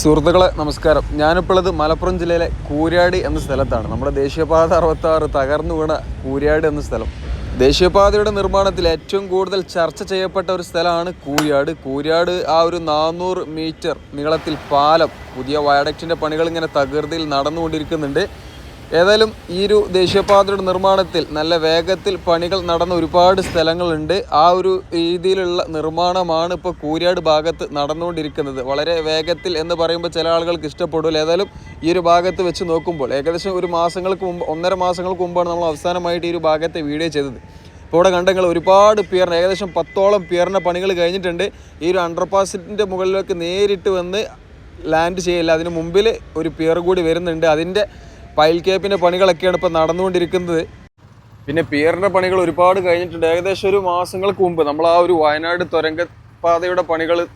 സുഹൃത്തുക്കളെ നമസ്കാരം. ഞാനിപ്പോൾ ഉള്ളത് മലപ്പുറം ജില്ലയിലെ കൂരാടി എന്ന സ്ഥലത്താണ്. നമ്മുടെ ദേശീയപാത അറുപത്തി ആറ് തകർന്നു വീണ കൂരാട് എന്ന സ്ഥലം. ദേശീയപാതയുടെ നിർമ്മാണത്തിൽ ഏറ്റവും കൂടുതൽ ചർച്ച ചെയ്യപ്പെട്ട ഒരു സ്ഥലമാണ് കൂരാട് കൂരാട് ആ ഒരു നാനൂറ് മീറ്റർ നീളത്തിൽ പാലം പുതിയ വയഡക്റ്റിന്റെ പണികൾ ഇങ്ങനെ തകൃതിയിൽ നടന്നുകൊണ്ടിരിക്കുന്നുണ്ട്. ഏതായാലും ഈ ഒരു ദേശീയപാതയുടെ നിർമ്മാണത്തിൽ നല്ല വേഗത്തിൽ പണികൾ നടന്ന ഒരുപാട് സ്ഥലങ്ങളുണ്ട്. ആ ഒരു രീതിയിലുള്ള നിർമ്മാണമാണ് ഇപ്പോൾ കൂരിയാട് ഭാഗത്ത് നടന്നുകൊണ്ടിരിക്കുന്നത്. വളരെ വേഗത്തിൽ എന്ന് പറയുമ്പോൾ ചില ആളുകൾക്ക് ഇഷ്ടപ്പെടില്ല. ഏതായാലും ഈ ഒരു ഭാഗത്ത് വെച്ച് നോക്കുമ്പോൾ ഏകദേശം ഒരു മാസങ്ങൾക്ക് മുമ്പ് ഒന്നര മാസങ്ങൾക്ക് മുമ്പാണ് നമ്മൾ അവസാനമായിട്ട് ഈ ഒരു ഭാഗത്തെ വീഡിയോ ചെയ്തത്. ഇപ്പോൾ ഇവിടെ കണ്ടെങ്കിൽ ഒരുപാട് പിയറിന് ഏകദേശം പത്തോളം പിയറിന്റെ പണികൾ കഴിഞ്ഞിട്ടുണ്ട്. ഈ ഒരു അണ്ടർപാസിന്റെ മുകളിലേക്ക് നേരിട്ട് വന്ന് ലാൻഡ് ചെയ്യില്ല. അതിന് മുമ്പിൽ ഒരു പിയർ കൂടി വരുന്നുണ്ട്. അതിന്റെ പൈൽ കേപ്പിന്റെ പണികളൊക്കെയാണ് ഇപ്പോൾ നടന്നുകൊണ്ടിരിക്കുന്നത്. പിന്നെ പിയറിന്റെ പണികൾ ഒരുപാട് കഴിഞ്ഞിട്ടുണ്ട്. ഏകദേശം ഒരു മാസങ്ങൾക്ക് മുമ്പ് നമ്മൾ ആ ഒരു വയനാട് തുരങ്കപാതയുടെ പണികൾ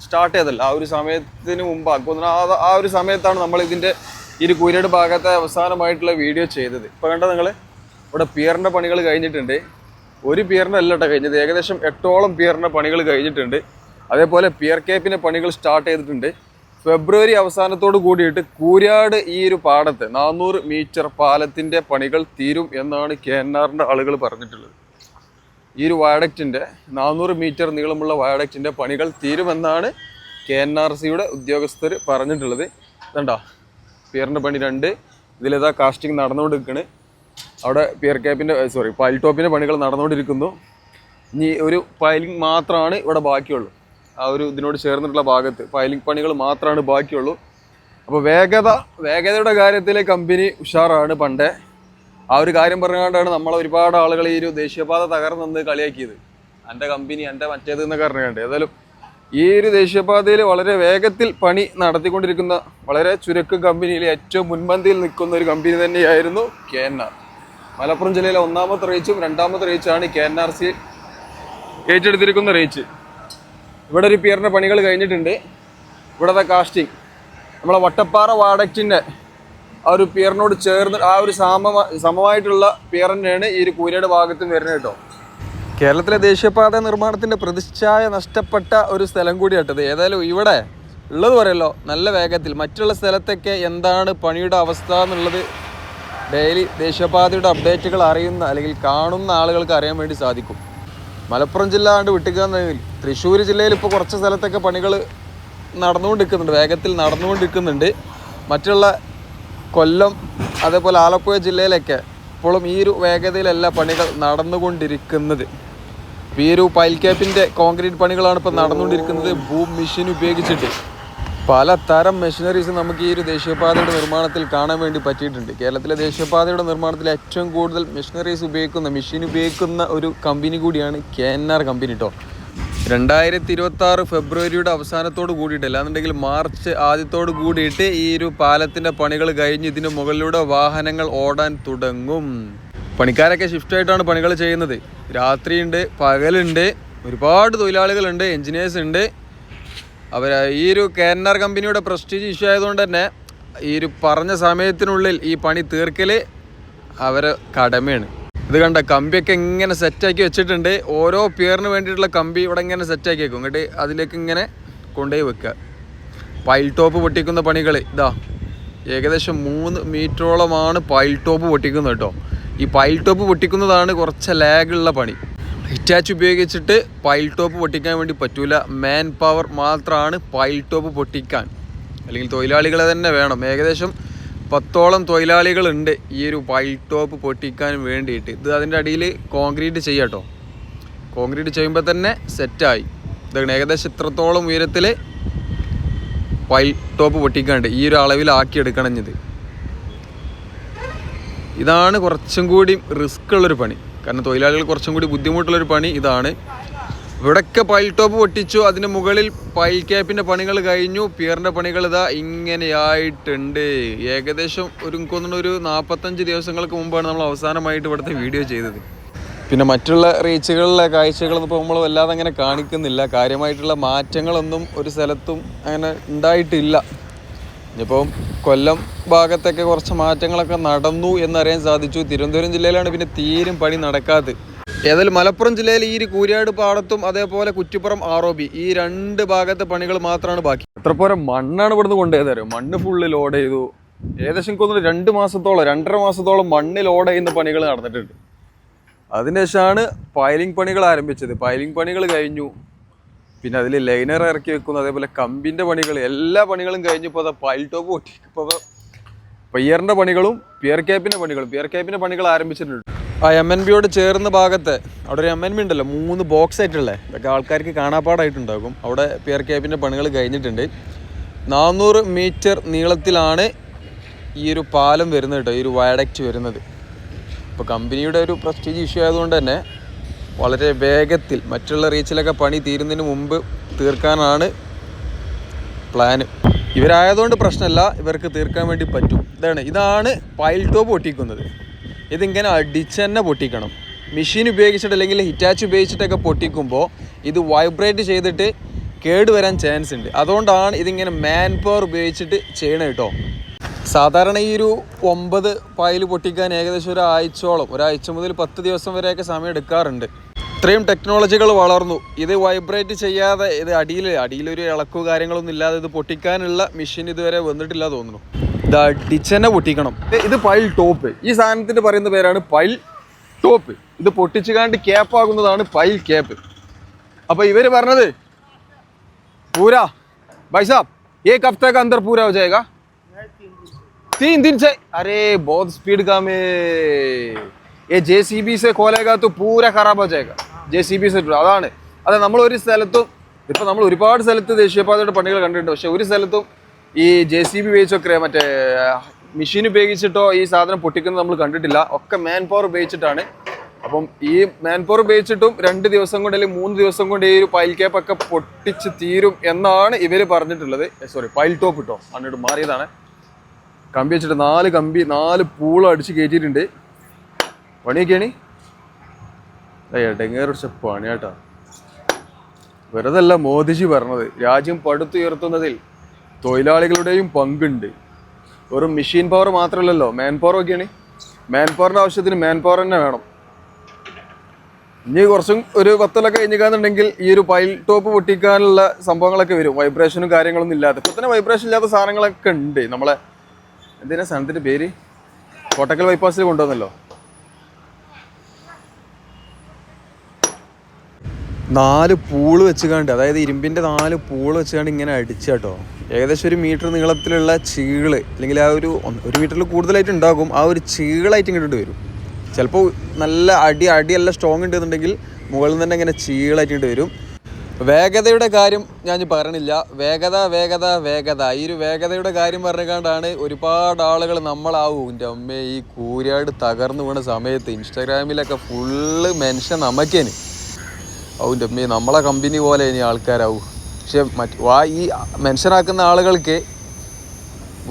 സ്റ്റാർട്ട് ചെയ്തല്ല. ആ ഒരു സമയത്തിന് മുമ്പ്. ആ- ഒരു സമയത്താണ് നമ്മൾ ഇതിന്റെ ഒരു കൂരയുടെ ഭാഗത്തെ അവസാനമായിട്ടുള്ള വീഡിയോ ചെയ്തത്. ഇപ്പോൾ കണ്ട നിങ്ങൾ ഇവിടെ പിയറിന്റെ പണികൾ കഴിഞ്ഞിട്ടുണ്ട്. ഒരു പിയറിന്റെ അല്ല കേട്ടോ കഴിഞ്ഞത്. ഏകദേശം എട്ടോളം പിയറിന്റെ പണികൾ കഴിഞ്ഞിട്ടുണ്ട്. അതേപോലെ പിയർ കേപ്പിന്റെ പണികൾ സ്റ്റാർട്ട് ചെയ്തിട്ടുണ്ട്. ഫെബ്രുവരി അവസാനത്തോട് കൂടിയിട്ട് കൂരാട് ഈ ഒരു പാടത്തെ നാനൂറ് മീറ്റർ പാലത്തിന്റെ പണികൾ തീരും എന്നാണ് കെ എൻ ആറിന്റെ ആളുകൾ പറഞ്ഞിട്ടുള്ളത്. ഈ ഒരു വയഡക്റ്റിന്റെ നാനൂറ് മീറ്റർ നീളമുള്ള വയഡക്റ്റിന്റെ പണികൾ തീരുമെന്നാണ് കെ എൻ ആർ സിയുടെ ഉദ്യോഗസ്ഥർ പറഞ്ഞിട്ടുള്ളത്. കണ്ടോ പിയറിന്റെ പണി രണ്ട് ഇതിലേതാ കാസ്റ്റിംഗ് നടന്നുകൊണ്ടിരിക്കണ്. അവിടെ പിയർ ക്യാപ്പിന്റെ സോറി പൈൽ ടോപ്പിന്റെ പണികൾ നടന്നുകൊണ്ടിരിക്കുന്നു. ഇനി ഒരു പൈലിംഗ് മാത്രമാണ് ഇവിടെ ബാക്കിയുള്ളൂ. ആ ഒരു ഇതിനോട് ചേർന്നിട്ടുള്ള ഭാഗത്ത് ഫയലിംഗ് പണികൾ മാത്രമാണ് ബാക്കിയുള്ളൂ. അപ്പോൾ വേഗത വേഗതയുടെ കാര്യത്തിൽ കമ്പനി ഉഷാറാണ് പണ്ടേ. ആ ഒരു കാര്യം പറഞ്ഞുകൊണ്ടാണ് നമ്മളെ ഒരുപാട് ആളുകൾ ഈ ഒരു ദേശീയപാത തകർന്നെന്ന് കളിയാക്കിയത്. എന്റെ കമ്പനി എന്റെ മറ്റേത് എന്നൊക്കെ പറഞ്ഞുകൊണ്ട് ഏതായാലും ഈ ഒരു ദേശീയപാതയിൽ വളരെ വേഗത്തിൽ പണി നടത്തിക്കൊണ്ടിരിക്കുന്ന വളരെ ചുരുക്കം കമ്പനിയിൽ ഏറ്റവും മുൻപന്തിയിൽ നിൽക്കുന്ന ഒരു കമ്പനി തന്നെയായിരുന്നു കെ എൻ ആർ. മലപ്പുറം ജില്ലയിലെ ഒന്നാമത്തെ റേച്ചും രണ്ടാമത്തെ റേച്ചാണ് കെ എൻ ആർ സി ഏറ്റെടുത്തിരിക്കുന്ന റേച്ച്. ഇവിടെ ഒരു പിയറിന്റെ പണികൾ കഴിഞ്ഞിട്ടുണ്ട്. ഇവിടുത്തെ കാസ്റ്റിംഗ് നമ്മളെ വട്ടപ്പാറ വാഡക്റ്റിന്റെ ആ ഒരു പിയറിനോട് ചേർന്ന് ആ ഒരു സമ സമമായിട്ടുള്ള പിയർ ഈ ഒരു കൂരയുടെ ഭാഗത്തും വരുന്നത് കേട്ടോ. കേരളത്തിലെ ദേശീയപാത നിർമ്മാണത്തിന്റെ പ്രതിച്ഛായ നഷ്ടപ്പെട്ട ഒരു സ്ഥലം കൂടിയാട്ടത്. ഏതായാലും ഇവിടെ ഉള്ളത് പറയല്ലോ നല്ല വേഗത്തിൽ. മറ്റുള്ള സ്ഥലത്തൊക്കെ എന്താണ് പണിയുടെ അവസ്ഥ എന്നുള്ളത് ഡെയിലി ദേശീയപാതയുടെ അപ്ഡേറ്റുകൾ അറിയുന്ന അല്ലെങ്കിൽ കാണുന്ന ആളുകൾക്ക് അറിയാൻ വേണ്ടി സാധിക്കും. മലപ്പുറം ജില്ല ആണ്ട് വിട്ടുകയെന്നെങ്കിൽ തൃശ്ശൂർ ജില്ലയിൽ ഇപ്പോൾ കുറച്ച് സ്ഥലത്തൊക്കെ പണികൾ നടന്നുകൊണ്ടിരിക്കുന്നുണ്ട്. വേഗത്തിൽ നടന്നുകൊണ്ടിരിക്കുന്നുണ്ട്. മറ്റുള്ള കൊല്ലം അതേപോലെ ആലപ്പുഴ ജില്ലയിലൊക്കെ ഇപ്പോഴും ഈ ഒരു വേഗതയിലല്ല പണികൾ നടന്നുകൊണ്ടിരിക്കുന്നത്. ഈ ഒരു പൈൽ ക്യാപ്പിന്റെ കോൺക്രീറ്റ് പണികളാണ് ഇപ്പോൾ നടന്നുകൊണ്ടിരിക്കുന്നത്. ഭൂമി മെഷീൻ ഉപയോഗിച്ചിട്ട്. പലതരം മെഷീനറീസ് നമുക്ക് ഈ ഒരു ദേശീയപാതയുടെ നിർമ്മാണത്തിൽ കാണാൻ വേണ്ടി പറ്റിയിട്ടുണ്ട്. കേരളത്തിലെ ദേശീയപാതയുടെ നിർമ്മാണത്തിൽ ഏറ്റവും കൂടുതൽ മെഷീനറീസ് ഉപയോഗിക്കുന്ന മെഷീൻ ഉപയോഗിക്കുന്ന ഒരു കമ്പനി കൂടിയാണ് കെ എൻ ആർ കമ്പനി കേട്ടോ രണ്ടായിരത്തി ഇരുപത്തി ആറ് ഫെബ്രുവരിയുടെ അവസാനത്തോട് കൂടിയിട്ട് അല്ലാന്നുണ്ടെങ്കിൽ മാർച്ച് ആദ്യത്തോട് കൂടിയിട്ട് ഈ ഒരു പാലത്തിന്റെ പണികൾ കഴിഞ്ഞ് ഇതിന് മുകളിലൂടെ വാഹനങ്ങൾ ഓടാൻ തുടങ്ങും. പണിക്കാരൊക്കെ ഷിഫ്റ്റായിട്ടാണ് പണികൾ ചെയ്യുന്നത്. രാത്രിയുണ്ട് പകലുണ്ട് ഒരുപാട് തൊഴിലാളികളുണ്ട് എഞ്ചിനീയേഴ്സ് ഉണ്ട്. അവർ ഈ ഒരു കെ എൻ ആർ കമ്പനിയുടെ പ്രസ്റ്റീജ് ഇഷ്യൂ ആയതുകൊണ്ട് തന്നെ ഈ ഒരു പറഞ്ഞ സമയത്തിനുള്ളിൽ ഈ പണി തീർക്കൽ അവരെ കടമയാണ്. ഇത് കണ്ട കമ്പിയൊക്കെ ഇങ്ങനെ സെറ്റാക്കി വെച്ചിട്ടുണ്ട്. ഓരോ പിയറിന് വേണ്ടിയിട്ടുള്ള കമ്പി ഇവിടെ ഇങ്ങനെ സെറ്റാക്കി വെക്കും. എന്നിട്ട് അതിലേക്ക് ഇങ്ങനെ കൊണ്ടുപോയി വെക്കുക. പൈൽ ടോപ്പ് പൊട്ടിക്കുന്ന പണികൾ ഇതാ. ഏകദേശം മൂന്ന് മീറ്ററോളമാണ് പൈൽ ടോപ്പ് പൊട്ടിക്കുന്നത് കേട്ടോ. ഈ പൈൽ ടോപ്പ് പൊട്ടിക്കുന്നതാണ് കുറച്ച് ലാഗുള്ള പണി. ഹിറ്റാച്ച് ഉപയോഗിച്ചിട്ട് പൈൽ ടോപ്പ് പൊട്ടിക്കാൻ വേണ്ടി പറ്റൂല. മാൻ പവർ മാത്രമാണ് പൈൽ ടോപ്പ് പൊട്ടിക്കാൻ. അല്ലെങ്കിൽ തൊഴിലാളികളെ തന്നെ വേണം. ഏകദേശം പത്തോളം തൊഴിലാളികളുണ്ട് ഈ ഒരു പൈൽ ടോപ്പ് പൊട്ടിക്കാൻ വേണ്ടിയിട്ട്. ഇത് അതിന്റെ അടിയിൽ കോൺക്രീറ്റ് ചെയ്യാട്ടോ. കോൺക്രീറ്റ് ചെയ്യുമ്പോൾ തന്നെ സെറ്റായി ഇതാണ് ഏകദേശം ഇത്രത്തോളം ഉയരത്തിൽ പൈൽ ടോപ്പ് പൊട്ടിക്കാണ്ട് ഈ ഒരു അളവിലാക്കി എടുക്കണം ഇത്. ഇതാണ് കുറച്ചും കൂടി റിസ്ക് ഉള്ളൊരു പണി. കാരണം തൊഴിലാളികൾ കുറച്ചും കൂടി ബുദ്ധിമുട്ടുള്ളൊരു പണി ഇതാണ്. ഇവിടെയൊക്കെ പൈൽ ടോപ്പ് പൊട്ടിച്ചു. അതിന് മുകളിൽ പൈൽ ക്യാപ്പിന്റെ പണികൾ കഴിഞ്ഞു. പിയറിന്റെ പണികൾ ഇതാ ഇങ്ങനെയായിട്ടുണ്ട്. ഏകദേശം ഒരു എനിക്ക് ഒരു നാൽപ്പത്തഞ്ച് ദിവസങ്ങൾക്ക് മുമ്പാണ് നമ്മൾ അവസാനമായിട്ട് ഇവിടുത്തെ വീഡിയോ ചെയ്തത്. പിന്നെ മറ്റുള്ള റീച്ചുകളിലെ കാഴ്ചകളൊന്നും ഇപ്പോൾ നമ്മൾ വല്ലാതെ അങ്ങനെ കാണിക്കുന്നില്ല. കാര്യമായിട്ടുള്ള മാറ്റങ്ങളൊന്നും ഒരു സ്ഥലത്തും അങ്ങനെ ഉണ്ടായിട്ടില്ല. ഇനിയിപ്പം കൊല്ലം ഭാഗത്തൊക്കെ കുറച്ച് മാറ്റങ്ങളൊക്കെ നടന്നു എന്നറിയാൻ സാധിച്ചു. തിരുവനന്തപുരം ജില്ലയിലാണ് പിന്നെ തീരും പണി നടക്കാത്തത് ഏതായാലും മലപ്പുറം ജില്ലയിൽ ഈ കൂരിയാട് പാടത്തും അതേപോലെ കുറ്റിപ്പുറം ആറോബി ഈ രണ്ട് ഭാഗത്തെ പണികൾ മാത്രമാണ് ബാക്കി. എത്ര പോലെ മണ്ണാണ് ഇവിടുന്ന് കൊണ്ടുപോയത്. മണ്ണ് ഫുള്ള് ലോഡ് ചെയ്തു. ഏകദേശം തോന്നുന്നു രണ്ട് മാസത്തോളം രണ്ടര മാസത്തോളം മണ്ണ് ലോഡ് ചെയ്യുന്ന പണികൾ നടന്നിട്ടുണ്ട്. അതിനുശേഷമാണ് പൈലിംഗ് പണികൾ ആരംഭിച്ചത്. പൈലിംഗ് പണികൾ കഴിഞ്ഞു. പിന്നെ അതിൽ ലൈനർ ഇറക്കി വെക്കുന്നു അതേപോലെ കമ്പിന്റെ പണികൾ എല്ലാ പണികളും കഴിഞ്ഞപ്പോൾ അത് പൈൽ ടോപ്പ് പൊട്ടി ഇപ്പോൾ പയ്യറിന്റെ പണികളും പിയർ ക്യാപ്പിന്റെ പണികളും പിയർ ക്യാപ്പിന്റെ പണികൾ ആരംഭിച്ചിട്ടുണ്ട്. ആ എം എൻ ബിയോട് ചേർന്ന ഭാഗത്ത് അവിടെ ഒരു എം എൻ ബി ഉണ്ടല്ലോ മൂന്ന് ബോക്സ് ആയിട്ടുള്ളത് ഇതൊക്കെ ആൾക്കാർക്ക് കാണാപ്പാടായിട്ടുണ്ടാകും. അവിടെ പിയർ ക്യാപ്പിന്റെ പണികൾ കഴിഞ്ഞിട്ടുണ്ട്. നാനൂറ് മീറ്റർ നീളത്തിലാണ് ഈ ഒരു പാലം വരുന്നത് കേട്ടോ ഈ ഒരു വയഡക്റ്റ് വരുന്നത്. ഇപ്പോൾ കമ്പനിയുടെ ഒരു പ്രസ്റ്റീജ് ഇഷ്യൂ ആയതുകൊണ്ട് തന്നെ വളരെ വേഗത്തിൽ മറ്റുള്ള റീച്ചിലൊക്കെ പണി തീരുന്നതിന് മുമ്പ് തീർക്കാനാണ് പ്ലാന്. ഇവരായതുകൊണ്ട് പ്രശ്നമല്ല ഇവർക്ക് തീർക്കാൻ വേണ്ടി പറ്റും. ഇതാണ് ഇതാണ് പൈൽ ടോപ്പ് പൊട്ടിക്കുന്നത്. ഇതിങ്ങനെ അടിച്ച് തന്നെ പൊട്ടിക്കണം. മെഷീൻ ഉപയോഗിച്ചിട്ട് അല്ലെങ്കിൽ ഹിറ്റാച്ച് ഉപയോഗിച്ചിട്ടൊക്കെ പൊട്ടിക്കുമ്പോൾ ഇത് വൈബ്രേറ്റ് ചെയ്തിട്ട് കേടുവരാൻ ചാൻസ് ഉണ്ട്. അതുകൊണ്ടാണ് ഇതിങ്ങനെ മാൻ പവർ ഉപയോഗിച്ചിട്ട് ചെയ്യണം കേട്ടോ. സാധാരണ ഈ ഒരു ഒമ്പത് പായൽ പൊട്ടിക്കാൻ ഏകദേശം ഒരാഴ്ചയോളം ഒരാഴ്ച മുതൽ പത്ത് ദിവസം വരെയൊക്കെ സമയം എടുക്കാറുണ്ട്. ഇത്രയും ടെക്നോളജികൾ വളർന്നു. ഇത് വൈബ്രേറ്റ് ചെയ്യാതെ ഇത് അടിയിൽ അടിയിലൊരു ഇളക്കു കാര്യങ്ങളൊന്നും ഇല്ലാതെ ഇത് പൊട്ടിക്കാനുള്ള മെഷീൻ ഇതുവരെ വന്നിട്ടില്ല തോന്നുന്നു. ഇത് അടിച്ചെന്നെ പൊട്ടിക്കണം. ഇത് പൈൽ ടോപ്പ് ഈ സാധനത്തിന് പറയുന്ന പേരാണ് പൈൽ ടോപ്പ് ഇത് പൊട്ടിച്ചുകാണ്ട് ക്യാപ്പ് ആകുന്നതാണ് പൈൽ ക്യാപ്പ് അപ്പോൾ ഇവർ പറഞ്ഞത് പൂരാ भाई ഏ एक അന്തർ പൂരാ अंदर पूरा हो जाएगा तीन दिन से अरे बहुत स्पीड का में ये जेसीबी ആ खोलेगा ജെ സി ബി സെറ്റ് അതാണ്. അതെ നമ്മൾ ഒരു സ്ഥലത്തും ഇപ്പം നമ്മൾ ഒരുപാട് സ്ഥലത്ത് ദേശീയപാതയുടെ പണികൾ കണ്ടിട്ടുണ്ട്. പക്ഷേ ഒരു സ്ഥലത്തും ഈ ജെ സി ബി ഉപയോഗിച്ചൊക്കെ മറ്റേ മെഷീൻ ഉപയോഗിച്ചിട്ടോ ഈ സാധനം പൊട്ടിക്കുന്നത് നമ്മൾ കണ്ടിട്ടില്ല. ഒക്കെ മാൻ പവർ ഉപയോഗിച്ചിട്ടാണ്. അപ്പം ഈ മാൻ പവർ ഉപയോഗിച്ചിട്ടും രണ്ട് ദിവസം കൊണ്ട് അല്ലെങ്കിൽ മൂന്ന് ദിവസം കൊണ്ട് ഈ ഒരു പൈൽ ക്യാപ്പ് ഒക്കെ പൊട്ടിച്ച് തീരും എന്നാണ് ഇവർ പറഞ്ഞിട്ടുള്ളത്. സോറി പൈൽ ടോപ്പ് ഇട്ടോ അങ്ങോട്ട് മാറിയതാണ്. കമ്പി വെച്ചിട്ട് നാല് കമ്പി നാല് പൂളം അടിച്ച് കയറ്റിയിട്ടുണ്ട്. പണിയൊക്കെയാണ് എടങ്ങേറിച്ച പണി കേട്ടോ വെറുതല്ല മോദിജി പറഞ്ഞത് രാജ്യം പടുത്തുയർത്തുന്നതിൽ തൊഴിലാളികളുടെയും പങ്കുണ്ട്. ഒരു മെഷീൻ പവർ മാത്രമല്ലല്ലോ മാൻ പവർ ഒക്കെയാണ്. മാൻ പവറിന്റെ ആവശ്യത്തിന് മാൻ പവർ തന്നെ വേണം. ഇനി കുറച്ചും ഒരു പത്തൊലൊക്കെ കഴിഞ്ഞിക്കാന്നുണ്ടെങ്കിൽ ഈ ഒരു പൈൽ ടോപ്പ് പൊട്ടിക്കാനുള്ള സംഭവങ്ങളൊക്കെ വരും. വൈബ്രേഷനും കാര്യങ്ങളൊന്നും ഇല്ലാത്ത ഇപ്പം തന്നെ വൈബ്രേഷൻ ഇല്ലാത്ത സാധനങ്ങളൊക്കെ ഉണ്ട്. നമ്മളെ എന്തിനാ സാധനത്തിന്റെ പേര്? കോട്ടക്കൽ ബൈപ്പാസിൽ കൊണ്ടുവന്നല്ലോ. നാല് പൂൾ വെച്ചുകാണ്ട് അതായത് ഇരുമ്പിന്റെ നാല് പൂൾ വെച്ചുകാണ്ട് ഇങ്ങനെ അടിച്ചു കേട്ടോ. ഏകദേശം ഒരു മീറ്റർ നീളത്തിലുള്ള ചീൾ അല്ലെങ്കിൽ ആ ഒരു ഒരു മീറ്ററിൽ കൂടുതലായിട്ട് ഉണ്ടാകും ആ ഒരു ചീളായിട്ട് ഇങ്ങോട്ട് വരും. ചിലപ്പോൾ നല്ല അടി അടിയല്ല സ്ട്രോങ് ഉണ്ടെന്നുണ്ടെങ്കിൽ മുകളിൽ നിന്ന് തന്നെ ഇങ്ങനെ ചീളായിട്ട് ഇങ്ങോട്ട് വരും. വേഗതയുടെ കാര്യം ഞാൻ പറഞ്ഞില്ല. വേഗത വേഗത വേഗത. ഈ ഒരു വേഗതയുടെ കാര്യം പറഞ്ഞുകൊണ്ടാണ് ഒരുപാട് ആളുകൾ നമ്മളാവും എന്റെ അമ്മേ ഈ കൂരിയാട് തകർന്നു വീണ സമയത്ത് ഇൻസ്റ്റാഗ്രാമിലൊക്കെ ഫുള്ള് മെൻഷൻ നമുക്കേന്. അവന്റെ അമ്മേ നമ്മളെ കമ്പനി പോലെ ഇനി ആൾക്കാരാവും. പക്ഷെ മറ്റ് വാ ഈ മെൻഷനാക്കുന്ന ആളുകൾക്ക്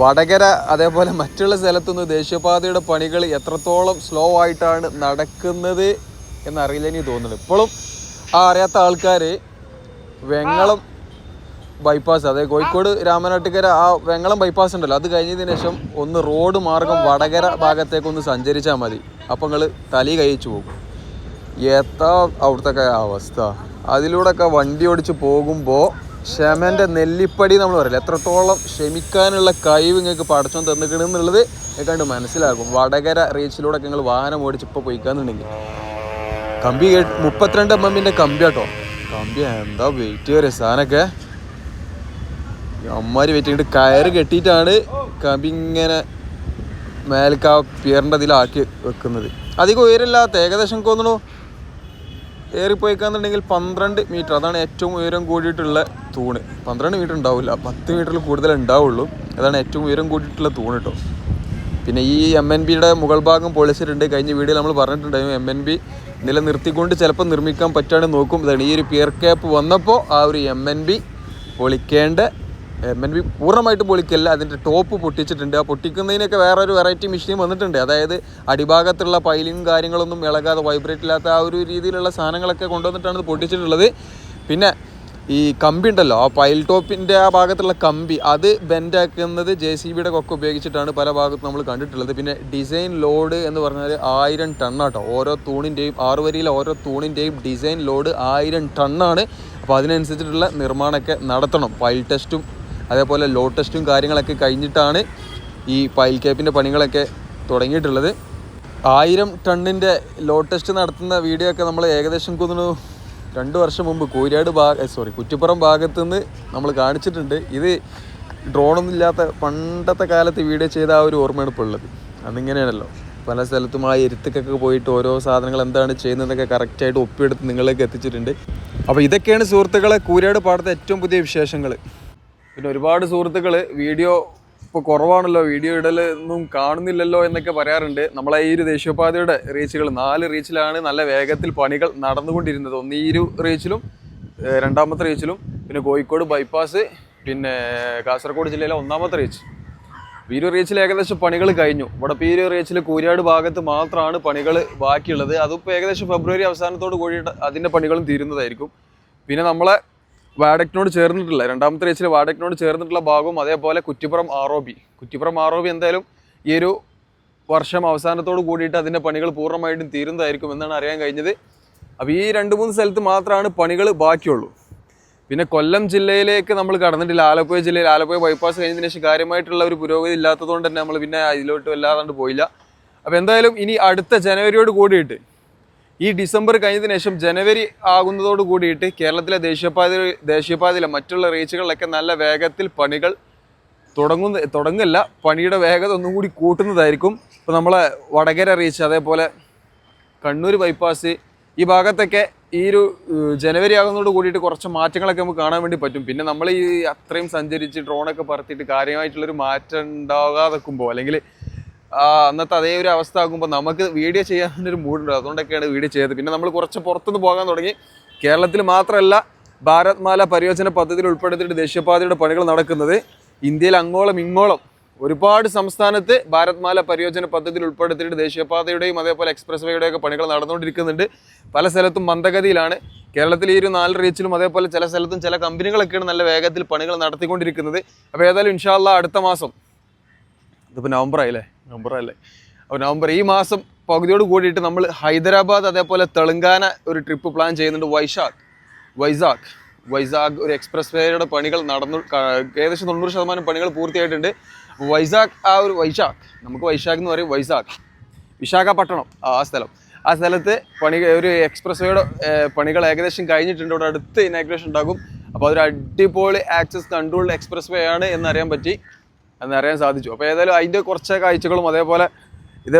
വടകര അതേപോലെ മറ്റുള്ള സ്ഥലത്തുനിന്ന് ദേശീയപാതയുടെ പണികൾ എത്രത്തോളം സ്ലോ ആയിട്ടാണ് നടക്കുന്നത് എന്നറിയില്ല എനിക്ക് തോന്നുന്നത് ഇപ്പോഴും ആ അറിയാത്ത ആൾക്കാർ വെങ്ങളം ബൈപ്പാസ് അതായത് കോഴിക്കോട് രാമനാട്ടുകര ആ വെങ്ങളം ബൈപ്പാസ് ഉണ്ടല്ലോ അത് കഴിഞ്ഞതിന് ശേഷം ഒന്ന് റോഡ് മാർഗം വടകര ഭാഗത്തേക്കൊന്ന് സഞ്ചരിച്ചാൽ മതി. അപ്പം നിങ്ങൾ തലി കഴിച്ചു പോകും. എത്താ അവിടുത്തെ അവസ്ഥ. അതിലൂടെയൊക്കെ വണ്ടി ഓടിച്ച് പോകുമ്പോൾ ക്ഷമന്റെ നെല്ലിപ്പടി നമ്മൾ പറയില്ല? എത്രത്തോളം ക്ഷമിക്കാനുള്ള കഴിവ് നിങ്ങൾക്ക് പടച്ചോൻ തന്നിക്കണെന്നുള്ളത് കണ്ട് മനസ്സിലാകും. വടകര റീച്ചിലൂടെ നിങ്ങൾ വാഹനം ഓടിച്ച് ഇപ്പോൾ പോയിക്കാന്നുണ്ടെങ്കിൽ. കമ്പി മുപ്പത്തിരണ്ട് എം എമ്മിന്റെ കമ്പി കേട്ടോ കമ്പി എന്താ വെയിറ്റ് വരെ സാധനമൊക്കെ അമ്മാര് വെയിറ്റ് ചെയ്തിട്ട് കയറ് കെട്ടിയിട്ടാണ് കമ്പി ഇങ്ങനെ മേൽക്കാ പിയറിന്റെ അതിലാക്കി വെക്കുന്നത്. അധികം ഉയരമില്ലാത്ത ഏകദേശം തോന്നുന്നു ഏറിപ്പോയിക്കാന്നുണ്ടെങ്കിൽ പന്ത്രണ്ട് മീറ്റർ. അതാണ് ഏറ്റവും ഉയരം കൂടിയിട്ടുള്ള തൂണ്. പന്ത്രണ്ട് മീറ്റർ ഉണ്ടാവില്ല. പത്ത് മീറ്ററിൽ കൂടുതൽ ഉണ്ടാവുള്ളൂ. അതാണ് ഏറ്റവും ഉയരം കൂടിയിട്ടുള്ള തൂണ് കേട്ടോ പിന്നെ ഈ എം എൻ ബിയുടെ മുകൾ ഭാഗം പൊളിച്ചിട്ടുണ്ട് കഴിഞ്ഞ വീഡിയോയിൽ നമ്മൾ പറഞ്ഞിട്ടുണ്ടായിരുന്നു എം എൻ ബി നിലനിർത്തിക്കൊണ്ട് ചിലപ്പോൾ നിർമ്മിക്കാൻ പറ്റാണ്ട് നോക്കും. ഇതാണ് ഈ ഒരു പിയർ ക്യാപ്പ് വന്നപ്പോൾ ആ ഒരു എം എൻ ബി പൊളിക്കേണ്ട എം എൻ പൂർണമായിട്ട് പൊളിക്കല്ല. അതിന്റെ ടോപ്പ് പൊട്ടിച്ചിട്ടുണ്ട്. ആ പൊട്ടിക്കുന്നതിനൊക്കെ വേറെ ഒരു വെറൈറ്റി മെഷീൻ വന്നിട്ടുണ്ട്. അതായത് അടിഭാഗത്തുള്ള പൈലിങ്ങും കാര്യങ്ങളൊന്നും ഇളകാതെ വൈബ്രേറ്റ് ഇല്ലാത്ത ആ ഒരു രീതിയിലുള്ള സാധനങ്ങളൊക്കെ കൊണ്ടുവന്നിട്ടാണ് ഇത് പൊട്ടിച്ചിട്ടുള്ളത്. പിന്നെ ഈ കമ്പി ഉണ്ടല്ലോ ആ പൈൽ ടോപ്പിന്റെ ആ ഭാഗത്തുള്ള കമ്പി അത് ബെൻഡാക്കുന്നത് ജെ സി ബിയുടെ കൊക്കെ ഉപയോഗിച്ചിട്ടാണ് പല ഭാഗത്തും നമ്മൾ കണ്ടിട്ടുള്ളത്. പിന്നെ ഡിസൈൻ ലോഡ് എന്ന് പറഞ്ഞാൽ ആയിരം ടണ്ണാട്ടോ ഓരോ തൂണിന്റെയും ആറ് വരിയിലെ ഓരോ തൂണിന്റെയും ഡിസൈൻ ലോഡ് ആയിരം ടണ്ണാണ് അപ്പോൾ അതിനനുസരിച്ചിട്ടുള്ള നിർമ്മാണമൊക്കെ നടത്തണം. പൈൽ ടെസ്റ്റും അതേപോലെ ലോഡ് ടെസ്റ്റും കാര്യങ്ങളൊക്കെ കഴിഞ്ഞിട്ടാണ് ഈ പൈൽ ക്യാപ്പിന്റെ പണികളൊക്കെ തുടങ്ങിയിട്ടുള്ളത്. ആയിരം ടണ്ണിന്റെ ലോഡ് ടെസ്റ്റ് നടത്തുന്ന വീഡിയോ ഒക്കെ നമ്മൾ ഏകദേശം തോന്നുന്നു രണ്ട് വർഷം മുമ്പ് കോരിയാട് ഭാഗ സോറി കുറ്റിപ്പുറം ഭാഗത്തു നിന്ന് നമ്മൾ കാണിച്ചിട്ടുണ്ട്. ഇത് ഡ്രോണൊന്നും ഇല്ലാത്ത പണ്ടത്തെ കാലത്ത് വീഡിയോ ചെയ്ത ആ ഒരു ഓർമ്മയാണ് ഇപ്പോൾ ഉള്ളത്. അന്നിങ്ങനെയാണല്ലോ പല സ്ഥലത്തും ആ എരുത്തുക്കൊക്കെ പോയിട്ട് ഓരോ സാധനങ്ങൾ എന്താണ് ചെയ്യുന്നതൊക്കെ കറക്റ്റായിട്ട് ഒപ്പിയെടുത്ത് നിങ്ങളിലേക്ക് എത്തിച്ചിട്ടുണ്ട്. അപ്പോൾ ഇതൊക്കെയാണ് സുഹൃത്തുക്കളെ കൂരിയാട് പാടത്തെ ഏറ്റവും പുതിയ വിശേഷങ്ങൾ പിന്നെ ഒരുപാട് സുഹൃത്തുക്കൾ വീഡിയോ ഇപ്പോൾ കുറവാണല്ലോ വീഡിയോ ഇടലൊന്നും കാണുന്നില്ലല്ലോ എന്നൊക്കെ പറയാറുണ്ട്. നമ്മളെ ഈ ഒരു ദേശീയപാതയുടെ റീച്ചുകൾ നാല് റീച്ചിലാണ് നല്ല വേഗത്തിൽ പണികൾ നടന്നുകൊണ്ടിരുന്നത്. ഒന്ന് ഈ ഒരു റീച്ചിലും രണ്ടാമത്തെ റീച്ചിലും പിന്നെ കോഴിക്കോട് ബൈപ്പാസ് പിന്നെ കാസർഗോഡ് ജില്ലയിലെ ഒന്നാമത്തെ റീച്ച് ഒരു റീച്ചിൽ ഏകദേശം പണികൾ കഴിഞ്ഞു. ഇവിടെ ഇപ്പോൾ റീച്ചിൽ കൂരിയാട് ഭാഗത്ത് മാത്രമാണ് പണികൾ ബാക്കിയുള്ളത്. അതിപ്പോൾ ഏകദേശം ഫെബ്രുവരി അവസാനത്തോട് കൂടിയിട്ട് അതിന്റെ പണികളും തീരുന്നതായിരിക്കും. പിന്നെ നമ്മളെ വാഡക്റ്റിനോട് ചേർന്നിട്ടുള്ള രണ്ടാമത്തെ റേച്ചിൽ വാഡക്റ്റിനോട് ചേർന്നിട്ടുള്ള ഭാഗവും അതേപോലെ Kuttippuram R O B. Kuttippuram R O B എന്തായാലും ഈ ഒരു വർഷം അവസാനത്തോട് കൂടിയിട്ട് അതിന്റെ പണികൾ പൂർണമായിട്ടും തീരുന്നതായിരിക്കും എന്നാണ് അറിയാൻ കഴിഞ്ഞത്. അപ്പോൾ ഈ രണ്ട് മൂന്ന് സ്ഥലത്ത് മാത്രമാണ് പണികൾ ബാക്കിയുള്ളൂ. പിന്നെ കൊല്ലം ജില്ലയിലേക്ക് നമ്മൾ കടന്നിട്ടില്ല. ആലപ്പുഴ ജില്ലയിൽ ആലപ്പുഴ ബൈപ്പാസ് കഴിഞ്ഞതിന് ശേഷം കാര്യമായിട്ടുള്ള ഒരു പുരോഗതി ഇല്ലാത്തതുകൊണ്ട് തന്നെ നമ്മൾ പിന്നെ ഇതിലോട്ട് വല്ലാതാണ്ട് പോയില്ല. അപ്പോൾ എന്തായാലും ഇനി അടുത്ത ജനുവരിയോട് കൂടിയിട്ട് ഈ ഡിസംബർ കഴിഞ്ഞതിന് ശേഷം ജനുവരി ആകുന്നതോട് കൂടിയിട്ട് കേരളത്തിലെ ദേശീയപാത ദേശീയപാതയിലെ മറ്റുള്ള റീച്ചുകളിലൊക്കെ നല്ല വേഗത്തിൽ പണികൾ തുടങ്ങുന്ന തുടങ്ങില്ല പണിയുടെ വേഗത ഒന്നും കൂടി കൂട്ടുന്നതായിരിക്കും. ഇപ്പോൾ നമ്മളെ വടകര റീച്ച് അതേപോലെ കണ്ണൂർ ബൈപ്പാസ് ഈ ഭാഗത്തൊക്കെ ഈ ഒരു ജനുവരി ആകുന്നതോട് കൂടിയിട്ട് കുറച്ച് മാറ്റങ്ങളൊക്കെ നമുക്ക് കാണാൻ വേണ്ടി പറ്റും. പിന്നെ നമ്മൾ ഈ അത്രയും സഞ്ചരിച്ച് ഡ്രോണൊക്കെ പറത്തിയിട്ട് കാര്യമായിട്ടുള്ളൊരു മാറ്റം ഉണ്ടാകാതെ അല്ലെങ്കിൽ അന്നത്തെ അതേ ഒരു അവസ്ഥ ആകുമ്പോൾ നമുക്ക് വീഡിയോ ചെയ്യാൻ ഒരു മൂഡുണ്ട്. അതുകൊണ്ടൊക്കെയാണ് വീഡിയോ ചെയ്തത്. പിന്നെ നമ്മൾ കുറച്ച് പുറത്തുനിന്ന് പോകാൻ തുടങ്ങി. കേരളത്തിൽ മാത്രമല്ല ഭാരത് മാല പരിയോജന പദ്ധതിയിൽ ഉൾപ്പെടുത്തിയിട്ട് ദേശീയപാതയുടെ പണികൾ നടക്കുന്നത് ഇന്ത്യയിൽ അങ്ങോളം ഇങ്ങോളം. ഒരുപാട് സംസ്ഥാനത്ത് ഭാരത് മാല പരിയോജന പദ്ധതിയിൽ ഉൾപ്പെടുത്തിയിട്ട് ദേശീയപാതയുടെയും അതേപോലെ എക്സ്പ്രസ് വേയുടെയൊക്കെ പണികൾ നടന്നുകൊണ്ടിരിക്കുന്നുണ്ട്. പല സ്ഥലത്തും മന്ദഗതിയിലാണ്. കേരളത്തിൽ ഈ ഒരു നാല് റീച്ചിലും അതേപോലെ ചില സ്ഥലത്തും ചില കമ്പനികളൊക്കെയാണ് നല്ല വേഗത്തിൽ പണികൾ നടത്തിക്കൊണ്ടിരിക്കുന്നത്. അപ്പോൾ ഏതായാലും ഇൻഷാല്ല അടുത്ത മാസം ഇതിപ്പോൾ നവംബർ ആയില്ലേ നവംബർ അല്ലേ അപ്പോൾ നവംബർ ഈ മാസം പകുതിയോട് കൂടിയിട്ട് നമ്മൾ ഹൈദരാബാദ് അതേപോലെ തെലങ്കാന ഒരു ട്രിപ്പ് പ്ലാൻ ചെയ്യുന്നുണ്ട് വൈശാഖ്. വൈസാഖ്. വൈസാഖ് ഒരു എക്സ്പ്രസ് വേയുടെ പണികൾ നടന്നു ഏകദേശം തൊണ്ണൂറ് ശതമാനം പണികൾ പൂർത്തിയായിട്ടുണ്ട്. വൈസാഖ് ആ ഒരു വൈശാഖ് നമുക്ക് വൈശാഖ് എന്ന് പറയും വൈസാഖ്. വിശാഖപട്ടണം ആ ആ സ്ഥലം. ആ സ്ഥലത്ത് പണി ഒരു എക്സ്പ്രസ് വേയുടെ പണികൾ ഏകദേശം കഴിഞ്ഞിട്ടുണ്ട്. ഇവിടെ അടുത്ത് ഇനാഗ്രേഷൻ ഉണ്ടാകും. അപ്പോൾ അതൊരു അടിപൊളി ആക്സസ് കൺട്രോൾഡ് എക്സ്പ്രസ് വേ ആണ് എന്നറിയാൻ പറ്റി. എന്നറിയാൻ സാധിച്ചു. അപ്പോൾ ഏതായാലും അതിന്റെ കുറച്ച് കാഴ്ചകളും അതേപോലെ ഇത്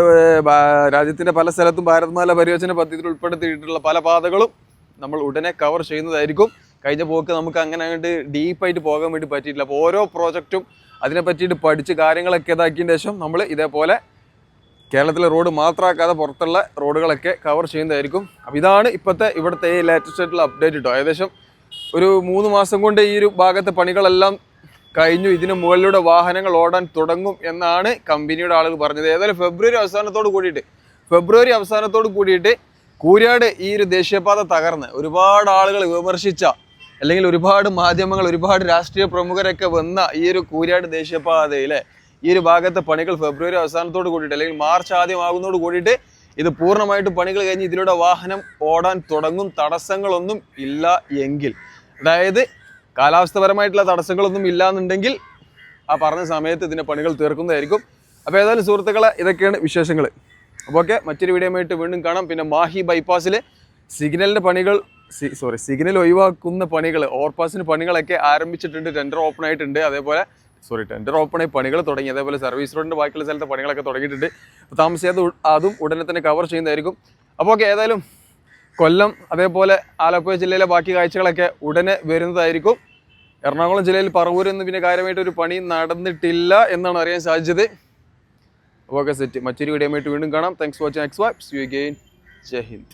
രാജ്യത്തിന്റെ പല സ്ഥലത്തും ഭാരത്മാല പരിയോജന പദ്ധതിയിൽ ഉൾപ്പെടുത്തിയിട്ടുള്ള പല പാതകളും നമ്മൾ ഉടനെ കവർ ചെയ്യുന്നതായിരിക്കും. കഴിഞ്ഞ പോക്ക് നമുക്ക് അങ്ങനെ അങ്ങോട്ട് ഡീപ്പായിട്ട് പോകാൻ വേണ്ടി പറ്റിയിട്ടില്ല. അപ്പോൾ ഓരോ പ്രോജക്റ്റും അതിനെ പറ്റിയിട്ട് പഠിച്ച് കാര്യങ്ങളൊക്കെ ഇതാക്കിയതിന് ശേഷം നമ്മൾ ഇതേപോലെ കേരളത്തിലെ റോഡ് മാത്രമാക്കാതെ പുറത്തുള്ള റോഡുകളൊക്കെ കവർ ചെയ്യുന്നതായിരിക്കും. അപ്പോൾ ഇതാണ് ഇപ്പോഴത്തെ ഇവിടുത്തെ ലേറ്റസ്റ്റ് ആയിട്ടുള്ള അപ്ഡേറ്റ് കേട്ടോ ഏകദേശം ഒരു മൂന്ന് മാസം കൊണ്ട് ഈ ഒരു ഭാഗത്തെ പണികളെല്ലാം കഴിഞ്ഞു. ഇതിന് മുകളിലൂടെ വാഹനങ്ങൾ ഓടാൻ തുടങ്ങും എന്നാണ് കമ്പനിയുടെ ആളുകൾ പറഞ്ഞത്. ഏതായാലും ഫെബ്രുവരി അവസാനത്തോട് കൂടിയിട്ട് ഫെബ്രുവരി അവസാനത്തോട് കൂടിയിട്ട് കൂരിയാട് ഈ ഒരു ദേശീയപാത തകർന്ന് ഒരുപാട് ആളുകൾ വിമർശിച്ച അല്ലെങ്കിൽ ഒരുപാട് മാധ്യമങ്ങൾ ഒരുപാട് രാഷ്ട്രീയ പ്രമുഖരൊക്കെ വന്ന ഈ ഒരു കൂരാട് ദേശീയപാതയിലെ ഈ ഒരു ഭാഗത്തെ പണികൾ ഫെബ്രുവരി അവസാനത്തോട് കൂടിയിട്ട് അല്ലെങ്കിൽ മാർച്ച് ആദ്യമാകുന്നതോട് കൂടിയിട്ട് ഇത് പൂർണമായിട്ട് പണികൾ കഴിഞ്ഞ് ഇതിലൂടെ വാഹനം ഓടാൻ തുടങ്ങും. തടസ്സങ്ങളൊന്നും ഇല്ല എങ്കിൽ. അതായത് കാലാവസ്ഥപരമായിട്ടുള്ള തടസ്സങ്ങളൊന്നും ഇല്ല എന്നുണ്ടെങ്കിൽ ആ പറഞ്ഞ സമയത്ത് ഇതിന്റെ പണികൾ തീർക്കുന്നതായിരിക്കും. അപ്പോൾ ഏതായാലും സുഹൃത്തുക്കളെ ഇതൊക്കെയാണ് വിശേഷങ്ങൾ അപ്പോൾ ഓക്കെ മറ്റൊരു വീഡിയോ ആയിട്ട് വീണ്ടും കാണാം. പിന്നെ മാഹി ബൈപ്പാസിൽ സിഗ്നലിന്റെ പണികൾ സോറി സിഗ്നൽ ഒഴിവാക്കുന്ന പണികൾ ഓവർപാസിന് പണികളൊക്കെ ആരംഭിച്ചിട്ടുണ്ട് ടെൻഡർ ഓപ്പൺ ആയിട്ടുണ്ട്. അതേപോലെ സോറി ടെൻഡർ ഓപ്പൺ ആയി പണികൾ തുടങ്ങി. അതേപോലെ സർവീസ് റോഡിന്റെ ബാക്കിയുള്ള സ്ഥലത്തെ പണികളൊക്കെ തുടങ്ങിയിട്ടുണ്ട്. അപ്പോൾ താമസിയാതെ അതും ഉടനെ തന്നെ കവർ ചെയ്യുന്നതായിരിക്കും. അപ്പോൾ ഓക്കെ ഏതായാലും കൊല്ലം അതേപോലെ ആലപ്പുഴ ജില്ലയിലെ ബാക്കി കാഴ്ചകളൊക്കെ ഉടനെ വരുന്നതായിരിക്കും. എറണാകുളം ജില്ലയിൽ പറവൂർ നിന്ന് പിന്നെ കാര്യമായിട്ട് ഒരു പണി നടന്നിട്ടില്ല എന്നാണ് അറിയാൻ സാധിച്ചത്. ഓക്കെ സെറ്റ് മറ്റൊരു വീഡിയോ വീണ്ടും കാണാം. താങ്ക്സ് ഫോർ വാച്ചിങ് എക്സ് വാപ്സ് യു അഗെയിൻ ജയ് ഹിന്ദ്.